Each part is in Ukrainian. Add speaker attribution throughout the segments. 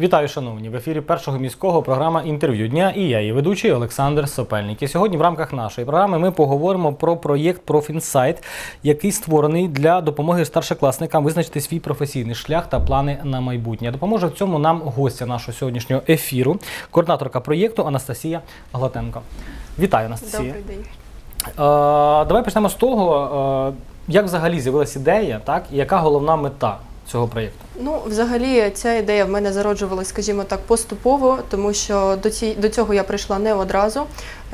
Speaker 1: Вітаю, шановні! В ефірі першого міського програма інтерв'ю дня і я, її ведучий Олександр Сопельник. І сьогодні в рамках нашої програми ми поговоримо про проєкт Профінсайт, який створений для допомоги старшокласникам визначити свій професійний шлях та плани на майбутнє. Допоможе в цьому нам гостя нашого сьогоднішнього ефіру, координаторка проєкту Анастасія Глатенко. Вітаю, Анастасія.
Speaker 2: Добрий день.
Speaker 1: Е, давай почнемо з того, е, як взагалі з'явилася ідея, так і яка головна мета цього проєкту.
Speaker 2: Ну, взагалі, ця ідея в мене зароджувалась, скажімо так, поступово, тому що до ці до цього я прийшла не одразу.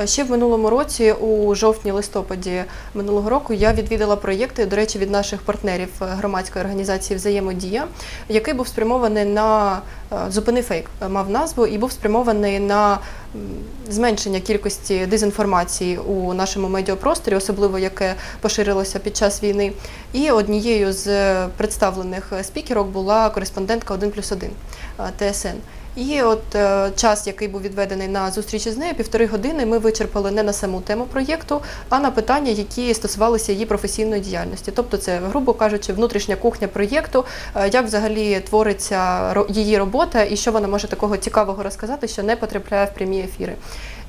Speaker 2: Е, Ще в минулому році, у жовтні-листопаді минулого року, я відвідала проєкти, до речі, від наших партнерів е, громадської організації Взаємодія, який був спрямований на е, зупини фейк, мав назву, і був спрямований на зменшення кількості дезінформації у нашому медіапросторі, особливо яке поширилося під час війни. І однією з представлених спікерок була кореспондентка 1 плюс 1 ТСН. І от е, час, який був відведений на зустрічі з нею, півтори години, ми вичерпали не на саму тему проєкту, а на питання, які стосувалися її професійної діяльності. Тобто, це, грубо кажучи, внутрішня кухня проєкту, е, як взагалі твориться ро- її робота і що вона може такого цікавого розказати, що не потрапляє в прямі ефіри.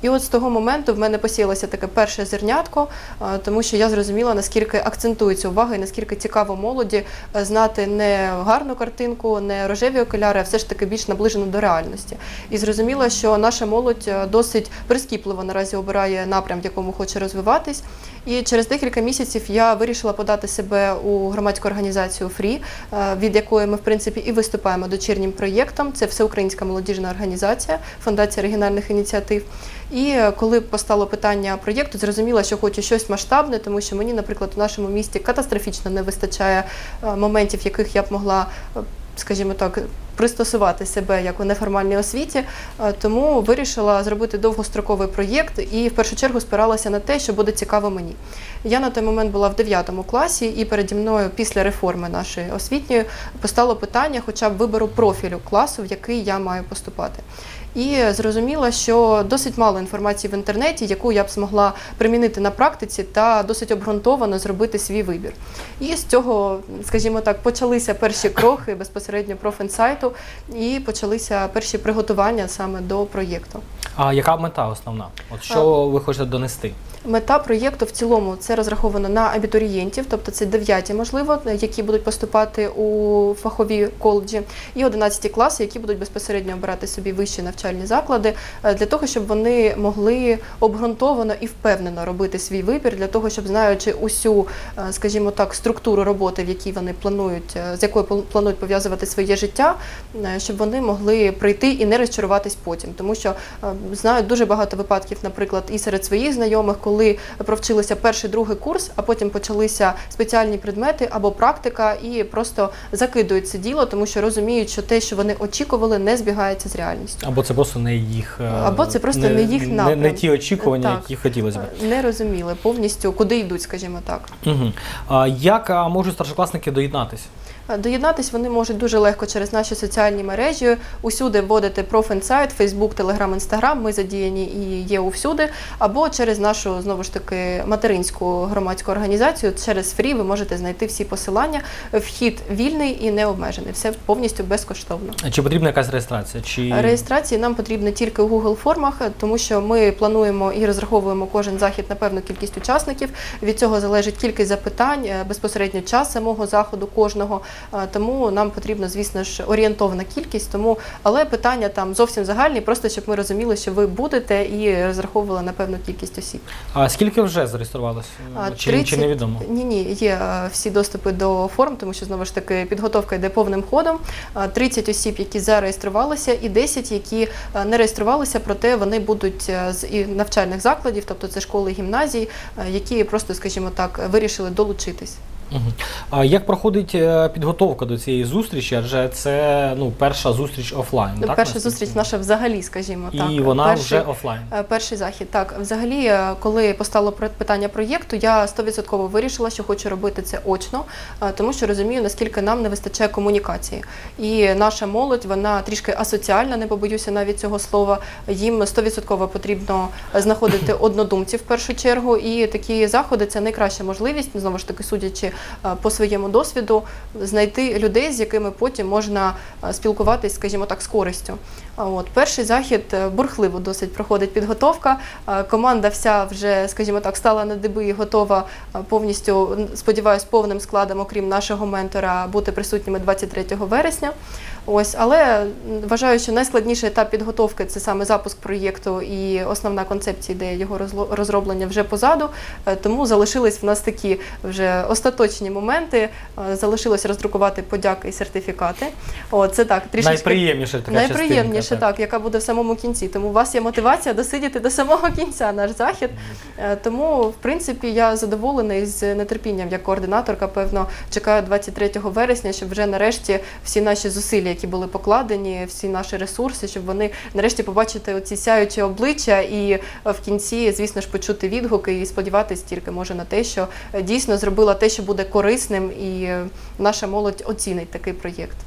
Speaker 2: І от з того моменту в мене посіялося таке перше зернятко, е, тому що я зрозуміла, наскільки акцентується увага і наскільки цікаво молоді е, знати не гарну картинку, не рожеві окуляри, а все ж таки більш наближену до реальності. І зрозуміла, що наша молодь е, досить прискіпливо наразі обирає напрям, в якому хоче розвиватись. І через декілька місяців я вирішила подати себе у громадську організацію ФРІ, е, від якої ми в принципі і виступаємо дочірнім проєктом. Це всеукраїнська молодіжна організація, фундація регіональних ініціатив. І е, коли постало питання проєкту, зрозуміла, що хочу щось масштабне, тому що мені, наприклад, у нашому місті катастрофічно не вистачає е, моментів, яких я б могла, скажімо так, пристосувати себе як у неформальній освіті. Е, Тому вирішила зробити довгостроковий проєкт і в першу чергу спиралася на те, що буде цікаво мені. Я на той момент була в 9 класі, і переді мною після реформи нашої освітньої постало питання, хоча б вибору профілю класу, в який я маю поступати. І зрозуміла, що досить мало інформації в інтернеті, яку я б змогла примінити на практиці та досить обґрунтовано зробити свій вибір. І з цього, скажімо так, почалися перші кроки безпосередньо профінсайту і почалися перші приготування саме до проєкту.
Speaker 1: А яка мета основна? От що ви хочете донести?
Speaker 2: Мета проєкту в цілому це розраховано на абітурієнтів, тобто це 9, можливо, які будуть поступати у фахові коледжі, і 11 класи, які будуть безпосередньо обирати собі вищі навчальні заклади, е, для того, щоб вони могли обґрунтовано і впевнено робити свій вибір, для того, щоб знаючи усю, е, скажімо так, структуру роботи, в якій вони планують, е, з якою пл- планують пов'язувати своє життя, щоб вони могли прийти і не розчаруватись потім, тому що знаю дуже багато випадків, наприклад, і серед своїх знайомих, коли провчилися перший другий курс, а потім почалися спеціальні предмети або практика, і просто закидують це діло, тому що розуміють, що те, що вони очікували, не збігається з реальністю.
Speaker 1: Або це просто не їх е,
Speaker 2: Або це просто не їх
Speaker 1: не,
Speaker 2: напрям.
Speaker 1: не ті очікування,
Speaker 2: Так.
Speaker 1: які хотілося б.
Speaker 2: Не розуміли повністю, куди йдуть, скажімо так.
Speaker 1: Угу. А як можуть старшокласники доєднатися?
Speaker 2: Доєднатись вони можуть дуже легко через наші соціальні мережі. Усюди вводити профінсайт, Фейсбук, Телеграм, Інстаграм. Ми задіяні і є усюди. Або через нашу знову ж таки материнську громадську організацію. Через Фрі ви можете знайти всі посилання. Вхід вільний і необмежений. Все повністю безкоштовно.
Speaker 1: Чи потрібна якась реєстрація? Чи
Speaker 2: Реєстрації нам потрібно тільки у Google формах, тому що ми плануємо і розраховуємо кожен захід на певну кількість учасників. Від цього залежить кількість запитань, е, безпосередньо час самого заходу кожного. Тому нам потрібно, звісно ж, орієнтовна кількість. Тому, але питання там зовсім загальні, просто щоб ми розуміли, що ви будете і розраховували на певну кількість осіб.
Speaker 1: а скільки вже зареєструвалося?
Speaker 2: А,
Speaker 1: Чи, чи невідомо?
Speaker 2: Ні, ні, є е, всі доступи до форм, тому що знову ж таки підготовка йде повним ходом. А, 30 осіб, які зареєструвалися, і 10, які е, не реєструвалися, проте вони будуть е, з навчальних закладів, тобто це школи, гімназії, які просто, скажімо так, вирішили долучитись.
Speaker 1: А як проходить е, підготовка до цієї зустрічі? Адже це ну, перша зустріч офлайн. так,
Speaker 2: Ну, Перша
Speaker 1: наскільки?
Speaker 2: зустріч наша взагалі, скажімо
Speaker 1: І
Speaker 2: так.
Speaker 1: вона
Speaker 2: Перший-
Speaker 1: вже офлайн.
Speaker 2: Е, Перший захід. Так, взагалі, е, коли постало питання проєкту, я 100% вирішила, що хочу робити це очно, тому що розумію, наскільки нам не вистачає комунікації. І наша молодь, вона трішки асоціальна, не побоюся навіть цього слова. Їм 100% потрібно знаходити однодумців в першу чергу. І такі заходи це найкраща можливість, знову ж таки, судячи по своєму досвіду знайти людей, з якими потім можна е, спілкуватись, скажімо так, з користю. От перший захід е, бурхливо досить проходить підготовка. Е, Команда вся вже, скажімо так, стала на диби і готова е, повністю, сподіваюсь, повним складом, окрім нашого ментора, бути присутніми 23 вересня. Ось, але вважаю, що найскладніший етап підготовки це саме запуск проєкту і основна концепція ідея його розроблення вже позаду. Е, Тому залишились в нас такі вже остаточні моменти. Е, Залишилось роздрукувати подяки і сертифікати. О, це так трішечки
Speaker 1: Найприємніше така
Speaker 2: Найприємніше,
Speaker 1: частинка,
Speaker 2: так, яка буде в самому кінці. Тому у вас є мотивація досидіти до самого кінця наш захід. Е, Тому, в принципі, я задоволена і з нетерпінням, як координаторка, певно, чекаю 23 вересня, щоб вже нарешті всі наші зусилля, які були покладені, всі наші ресурси, щоб вони нарешті побачити оці сяючі обличчя і е, в кінці, звісно ж, почути відгуки і сподіватися тільки може на те, що дійсно зробила те, що буде корисним, і наша молодь оцінить такий проєкт.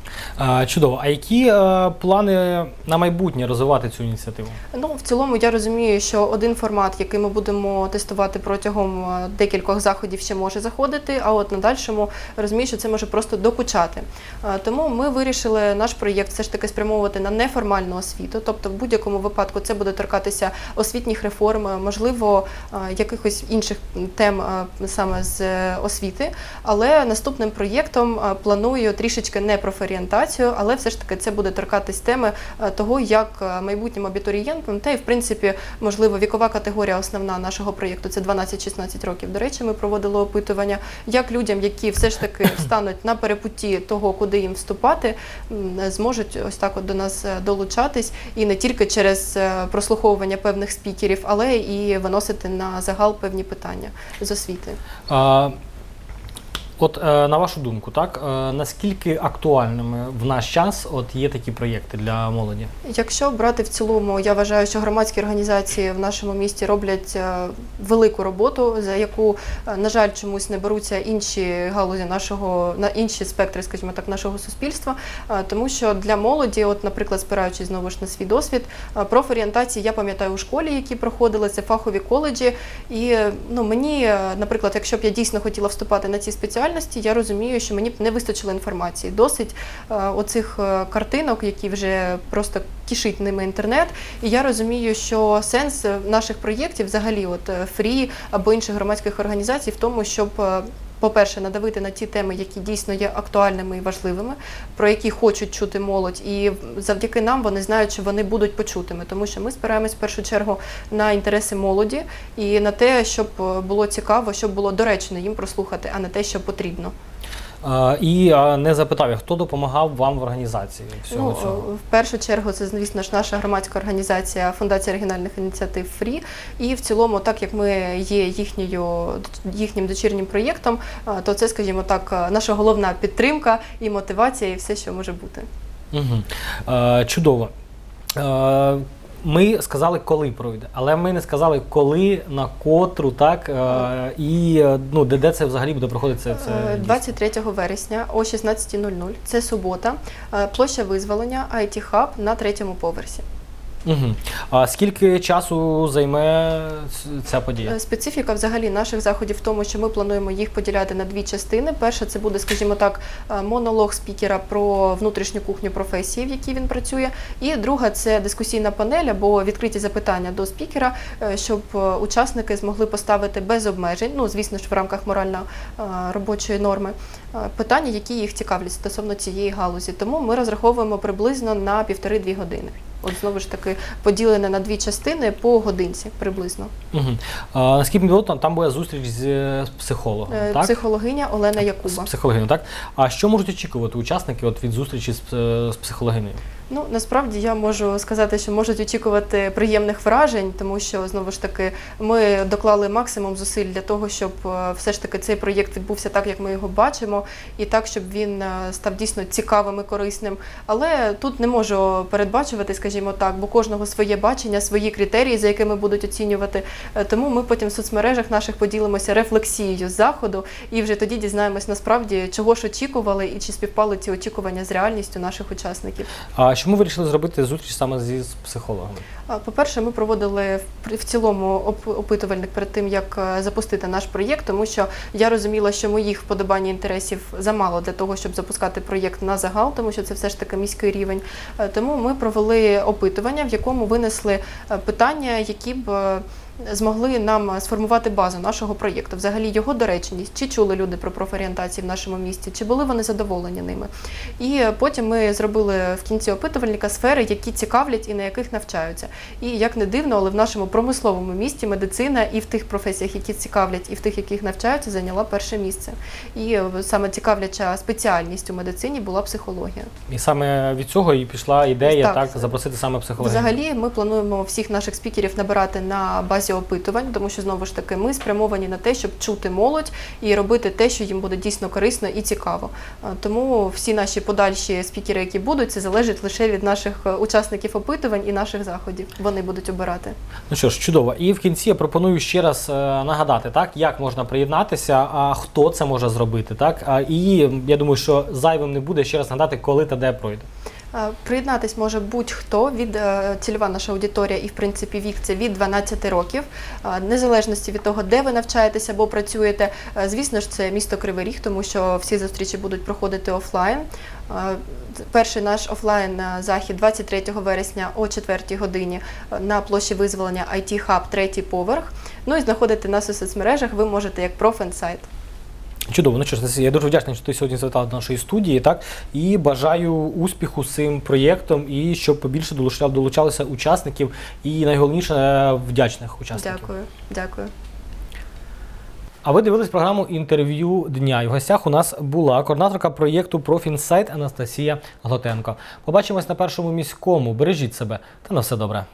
Speaker 1: Чудово. А які е, плани на майбутнє розвивати цю ініціативу?
Speaker 2: Ну, в цілому я розумію, що один формат, який ми будемо тестувати протягом е, декількох заходів, ще може заходити. А от на дальшому розумію, що це може просто докучати. Е, Тому ми вирішили наш проєкт все ж таки спрямовувати на неформальну освіту. Тобто, в будь-якому випадку це буде торкатися освітніх реформ, можливо, якихось інших тем саме з освіти. Але наступним проєктом е, планую трішечки не профорієнтацію, але все ж таки це буде торкатись теми е, того, як е, майбутнім абітурієнтам, та й в принципі, можливо, вікова категорія основна нашого проєкту це 12-16 років. До речі, ми проводили опитування, як людям, які все ж таки встануть на перепутті того, куди їм вступати, зможуть ось так от до нас долучатись і не тільки через прослуховування певних спікерів, але і виносити на загал певні питання з освіти.
Speaker 1: А, от е, на вашу думку, так е, наскільки актуальними в наш час от є такі проєкти для молоді?
Speaker 2: Якщо брати в цілому, я вважаю, що громадські організації в нашому місті роблять е, велику роботу, за яку, на жаль, чомусь не беруться інші галузі нашого на інші спектри, скажімо так, нашого суспільства. Тому що для молоді, от, наприклад, спираючись знову ж на свій досвід, профорієнтації я пам'ятаю у школі, які проходили це фахові коледжі. І ну мені, наприклад, якщо б я дійсно хотіла вступати на ці спеціальності, я розумію, що мені б не вистачило інформації. Досить е, оцих е, картинок, які вже просто кишить ними інтернет. І я розумію, що сенс е, наших проєктів, взагалі, от фрі або інших громадських організацій, в тому, щоб по-перше, надавити на ті теми, які дійсно є актуальними і важливими, про які хочуть чути молодь, і завдяки нам вони знають, що вони будуть почутими, тому що ми спираємось в першу чергу на інтереси молоді і на те, щоб е, було цікаво, щоб було доречно їм прослухати, а не те, що потрібно.
Speaker 1: Е, і е, не запитав хто допомагав вам в організації всього
Speaker 2: Ну,
Speaker 1: цього?
Speaker 2: в першу чергу, це звісно ж наша громадська організація Фундація регіональних ініціатив ФРІ. І в цілому, так як ми є їхньою їхнім дочірнім проєктом, то це, скажімо так, наша головна підтримка і мотивація, і все, що може бути.
Speaker 1: Угу. Е, чудово. Е, ми сказали, коли пройде, але ми не сказали, коли, на котру, так, е, і е, ну, де, де це взагалі буде проходити це, це
Speaker 2: Е,
Speaker 1: дійство?
Speaker 2: 23 вересня о 16.00, це субота, е, площа визволення, IT-хаб на третьому поверсі.
Speaker 1: Угу. А скільки часу займе ця подія?
Speaker 2: Е, Специфіка взагалі наших заходів в тому, що ми плануємо їх поділяти на дві частини. Перша це буде, скажімо так, е, монолог спікера про внутрішню кухню професії, в якій він працює. І друга це дискусійна панель або відкриті запитання до спікера, е, щоб учасники змогли поставити без обмежень, ну звісно ж в рамках морально робочої норми, питання, які їх цікавлять стосовно цієї галузі. Тому ми розраховуємо приблизно на півтори-дві години. От знову ж таки поділене на дві частини по годинці приблизно.
Speaker 1: Угу. А, наскільки мені відомо, там була зустріч з, психологом,
Speaker 2: Е,
Speaker 1: так?
Speaker 2: Психологиня Олена
Speaker 1: З
Speaker 2: Якуба.
Speaker 1: психологиною, так? А що можуть очікувати учасники от від зустрічі з, е, з психологинею?
Speaker 2: Ну насправді я можу сказати, що можуть очікувати приємних вражень, тому що знову ж таки ми доклали максимум зусиль для того, щоб е, все ж таки цей проєкт відбувся так, як ми його бачимо, і так, щоб він е, став дійсно цікавим і корисним. Але тут не можу передбачувати, скажімо так, бо кожного своє бачення, свої критерії, за якими будуть оцінювати. Е, Тому ми потім в соцмережах наших поділимося рефлексією заходу, і вже тоді дізнаємось насправді, чого ж очікували і чи співпали ці очікування з реальністю наших учасників.
Speaker 1: А чому ви вирішили зробити зустріч саме зі з психологами?
Speaker 2: По-перше, ми проводили в- цілому оп- опитувальник перед тим, як е, запустити наш проєкт, тому що я розуміла, що моїх вподобань і інтересів замало для того, щоб запускати проєкт на загал, тому що це все ж таки міський рівень. Е, Тому ми провели опитування, в якому винесли е, питання, які б. Е, Змогли нам сформувати базу нашого проєкту, взагалі його доречність, чи чули люди про профорієнтації в нашому місті, чи були вони задоволені ними. І е, потім ми зробили в кінці опитувальника сфери, які цікавлять і на яких навчаються. І як не дивно, але в нашому промисловому місті медицина і в тих професіях, які цікавлять, і в тих, яких навчаються, зайняла перше місце. І е, саме цікавляча спеціальність у медицині була психологія.
Speaker 1: І саме від цього і пішла ідея так,
Speaker 2: Так.
Speaker 1: запросити саме психологів.
Speaker 2: Взагалі, ми плануємо всіх наших спікерів набирати на базі опитувань, тому що знову ж таки ми спрямовані на те, щоб чути молодь і робити те, що їм буде дійсно корисно і цікаво. Тому всі наші подальші спікери, які будуть, це залежить лише від наших е, учасників опитувань і наших заходів. Вони будуть обирати.
Speaker 1: Ну що ж, чудово. І в кінці я пропоную ще раз е, нагадати, так, як можна приєднатися, а хто це може зробити, так? І я думаю, що зайвим не буде ще раз нагадати, коли та де пройде.
Speaker 2: Е, Приєднатись може будь-хто від е, цільова наша аудиторія, і в принципі вік це від 12 років, Е, незалежності від того, де ви навчаєтеся або працюєте. Звісно ж, це місто Кривий Ріг, тому що всі зустрічі будуть проходити офлайн. Перший наш офлайн захід 23 вересня о 4 годині на площі визволення IT Hub, третій поверх. Ну і знаходити нас у соцмережах ви можете як профінсайт.
Speaker 1: Чудово, ну що ж, я дуже вдячний, що ти сьогодні завітала до нашої студії, так і бажаю успіху з цим проєктом і щоб побільше долучалися учасників і найголовніше е, вдячних учасників.
Speaker 2: Дякую, дякую.
Speaker 1: А ви дивились програму інтерв'ю дня. І в гостях у нас була координаторка проєкту Профінсайт Анастасія Глотенко. Побачимось на першому міському. Бережіть себе та на все добре.